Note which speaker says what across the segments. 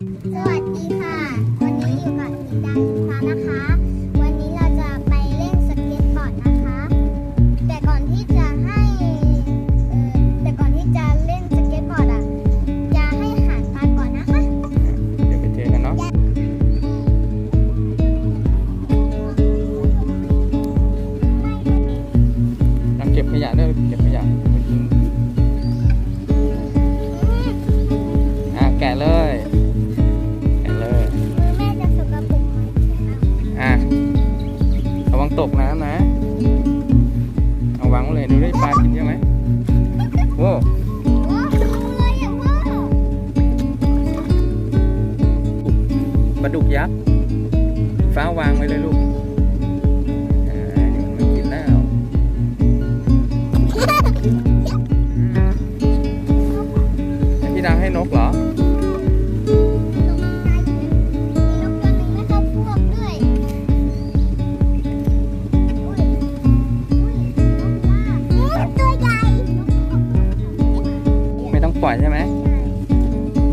Speaker 1: สวัสดีค่ะ วันนี้อยู่กับทิดาอินทรานะคะ วันนี้เราจะไปเล่นสเก็ตบอร์ดนะคะ แต่ก่อนที่จะให้เอ่อแต่ก่อนที่จะเล่นสเก็ตบอร์ดอะ จะให้หารปลาก่อนนะคะ
Speaker 2: เดี๋ยวไปเจอกันเนาะลองเก็บขยะด้วยเก็บขยะไปทิ้งอะแกะเลย
Speaker 1: ป
Speaker 2: ลา
Speaker 1: ดุ
Speaker 2: กยักษ์ฟ้าวางไว้เลยลูกอ่าเดี๋ยวมันกินแล้วอืมให้พี่ดาวให้นกเหรอ
Speaker 1: มีนกตัวหนึ่งไม่เข้าพวกด้วยอุ้ยอุ้ยนกลาตัวใหญ่
Speaker 2: ไม่ต้องปล่อยใช่ไหม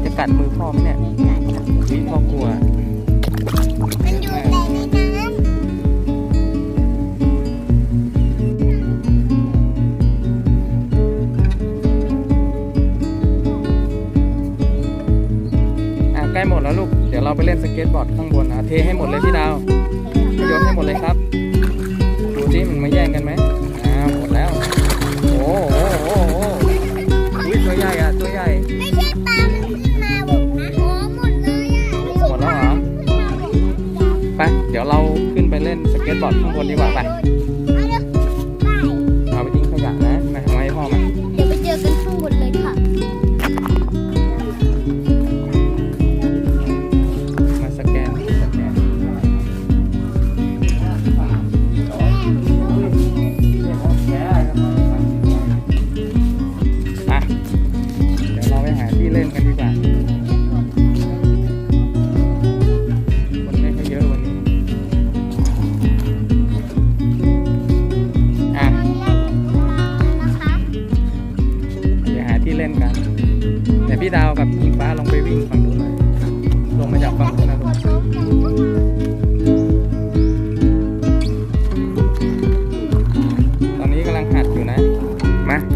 Speaker 2: จะกัดมือพ่อไหมเนี่ยวิพ่อ ไปเล่นสเก็ตบอร์ดข้างบนอะเทให้หมดเลยพี่ดาวโยนให้หมดเลยครับดูสิมันมาแย่งกันไหมอ่าหมดแล้ว โอ้โหโอ้โหโอ้โหอุ้ยตัวใหญ่อะตัวใหญ่
Speaker 1: ไม่ใช่ปลามันขึ้นมาบกนะโอ้หมดเลยอะไม่ใช่
Speaker 2: หมดแล้วเหรอ
Speaker 1: ขึ้นมาบกนะ
Speaker 2: ไปเดี๋ยวเราขึ้นไปเล่นสเก็ตบอร์ดข้างบนดีกว่าไป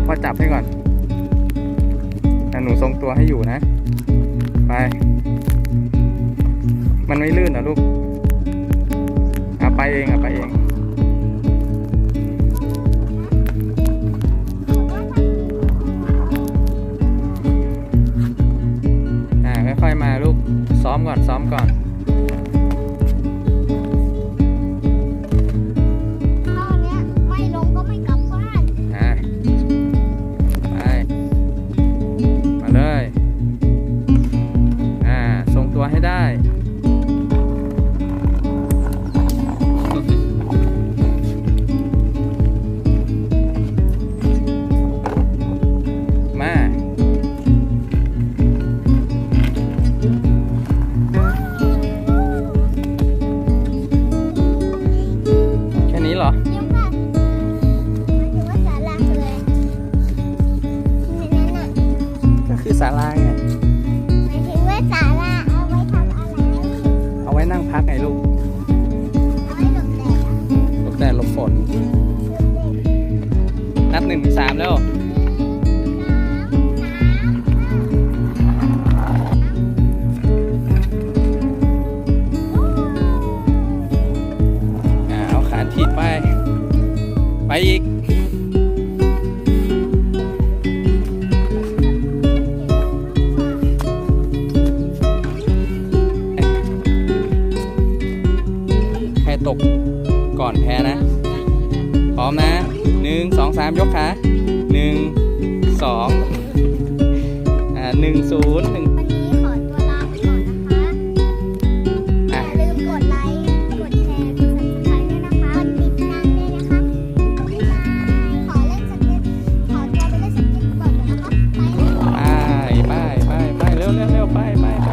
Speaker 2: พ่อ
Speaker 1: จับ
Speaker 2: ให้ก่อนหนูทรงตัวให้อยู่นะ ไป มันไม่ลื่นเหรอลูกเอาไปเองเอาไปเองอ่าค่อยๆมาลูก ซ้อมก่อนซ้อมก่อน พักไงลูก
Speaker 1: หลบแดดห
Speaker 2: ลบฝน นับหนึ่งสามแล้วเอาขาถีบไป ไปอีก อนแพ้นะ พร้อมนะหนึ่งสอสามยกขาหนึ่งสองอ่าหนึ่งศูนย์หนึ่งไปไปไปเร็วเร็วเร็วไปไปไป